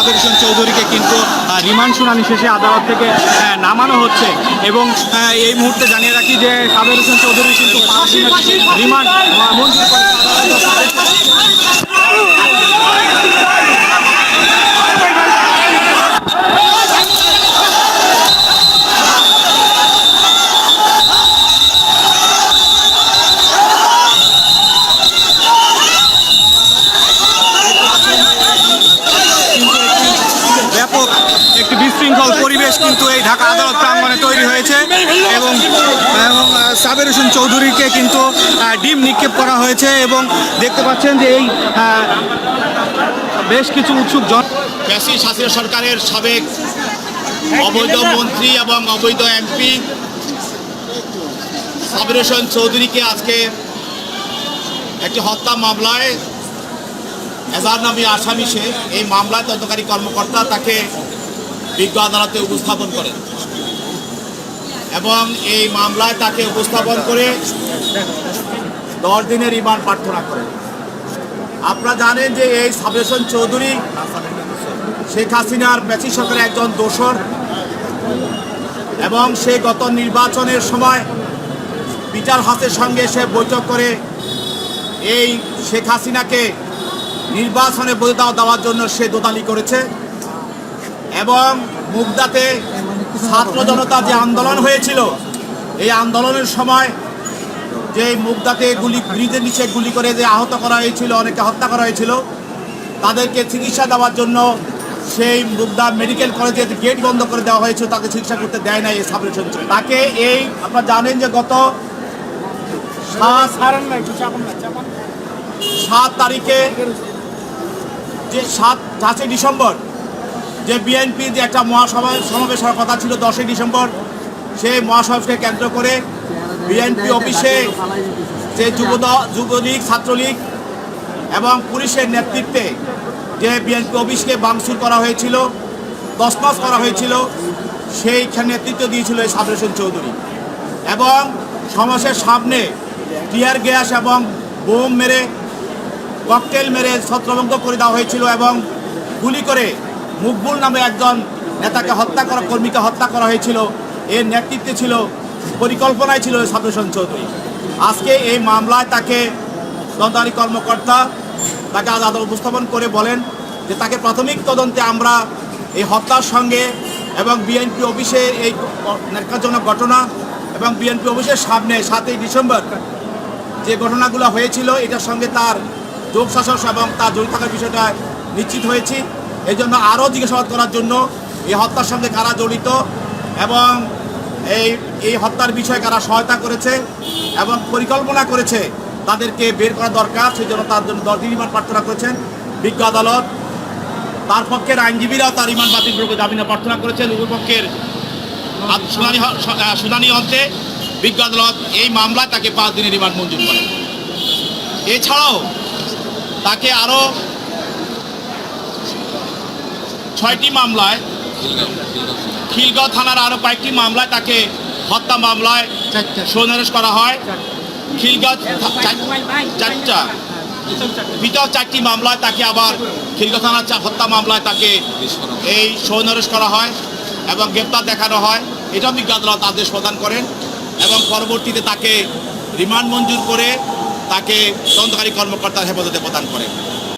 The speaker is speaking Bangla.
সাবের হোসেন চৌধুরীকে কিন্তু রিমান্ড শুনানি শেষে আদালত থেকে নামানো হচ্ছে। এবং এই মুহূর্তে জানিয়ে রাখি যে সাবের হোসেন চৌধুরী কিন্তু রিমান্ড মঞ্জুর করেছে পরিবেশ কিন্তু এই ঢাকা আদালত প্রাঙ্গণে তৈরি হয়েছে এবং এবং সাবের হোসেন চৌধুরীকে কিন্তু ডিম নিক্ষেপ করা হয়েছে এবং দেখতে পাচ্ছেন যে এই বেশ কিছু উৎসুক জন ফ্যাসিস্ট হাসিনা সরকারের সাবেক অবৈধ মন্ত্রী এবং অবৈধ এমপি সাবির হোসেন চৌধুরীকে আজকে একটি হত্যা মামলায় এজার নামী আসামি সে এই মামলায় তদন্তকারী কর্মকর্তা তাকে বিজ্ঞ আদালতে উপস্থাপন করেন। এবং এই মামলায় তাকে উপস্থাপন করে দশ দিনের রিমান্ড প্রার্থনা করেন। আপনারা জানেন যে এই সাবেশন চৌধুরী শেখ হাসিনার পেঁচি সরকারের একজন দোসর এবং সে গত নির্বাচনের সময় পিটার হাসের সঙ্গে সে বৈঠক করে এই শেখ হাসিনাকে নির্বাচনে বৈধতা দেওয়ার জন্য সে দোদালি করেছে। এবং মুগদাতে ছাত্র জনতা যে আন্দোলন হয়েছিল এই আন্দোলনের সময় যে মুগদাতে গুলি ব্রিজের নিচে গুলি করে যে আহত করা হয়েছিল অনেকে হত্যা করা হয়েছিল তাদেরকে চিকিৎসা দেওয়ার জন্য সেই মুগদা মেডিকেল কলেজে গেট বন্ধ করে দেওয়া হয়েছিল তাকে চিকিৎসা করতে দেয় না এই সাবরেশন তাকে এই আপনারা জানেন যে গত সাত সাত তারিখে যে সাত পাঁচই ডিসেম্বর যে বিএনপি যে একটা মহাসভা সমাবেশ হওয়ার কথা ছিল দশই ডিসেম্বর, সেই মহাসমাবেশকে কেন্দ্র করে বিএনপি অফিসে যে যুবদ যুবলীগ, ছাত্রলীগ এবং পুলিশের নেতৃত্বে যে বিএনপি অফিসকে বাংসুর করা হয়েছিল তসমাস করা হয়েছিল, সেইখানে নেতৃত্ব দিয়েছিল এই হোসেন চৌধুরী। এবং সমাবেশের সামনে টিয়ার গ্যাস এবং বোম মেরে, ককটেল মেরে ছত্রভঙ্গ করে দেওয়া হয়েছিল এবং গুলি করে মুকবুল নামে একজন নেতাকে হত্যা করা, কর্মীকে হত্যা করা হয়েছিল। এর নেতৃত্বে ছিল, পরিকল্পনায় ছিল সাবরোশন চৌধুরী। আজকে এই মামলায় তাকে তদন্তকারী কর্মকর্তা তাকে আদালত উপস্থাপন করে বলেন যে তাকে প্রাথমিক তদন্তে আমরা এই হত্যার সঙ্গে এবং বিএনপি অফিসে এই ন্যাক্কারজনক ঘটনা এবং বিএনপি অফিসের সামনে সাতই ডিসেম্বর যে ঘটনাগুলো হয়েছিল, এটার সঙ্গে তার যোগ শাসন এবং তার জড়িত থাকার বিষয়টা নিশ্চিত হয়েছি। এই জন্য আরও জিজ্ঞাসাবাদ করার জন্য এই হত্যার সঙ্গে কারা জড়িত এবং এই এই হত্যার বিষয়ে কারা সহায়তা করেছে এবং পরিকল্পনা করেছে তাদেরকে বের করা দরকার সেই জন্য তার জন্য দশ দিন রিমান্ড প্রার্থনা করেছেন বিজ্ঞ আদালত। তার পক্ষের আইনজীবীরাও তার রিমান্ড বাতিল করে জামিনে প্রার্থনা করেছেন। উভয় পক্ষের আদ- শুনানি শুনানি অন্তে বিজ্ঞ আদালত এই মামলায় তাকে পাঁচ দিনের রিমান্ড মঞ্জুর করে এছাড়াও তাকে আরও ছয়টি মামলায় খিলগাঁও থানার আরও কয়েকটি মামলায় তাকে হত্যা মামলায় সন্নিবেশ করা হয়। খিলগাঁও চারটা। ভিতর চারটি মামলায় তাকে আবার খিলগাঁও থানার চা- হত্যা মামলায় তাকে এই সৌনরেশ করা হয় এবং গ্রেপ্তার দেখানো হয়। এটাও বিজ্ঞ আদালত আদেশ প্রদান করেন এবং পরবর্তীতে তাকে রিমান্ড মঞ্জুর করে তাকে তদন্তকারী কর্মকর্তার হেফাজতে প্রদান করেন।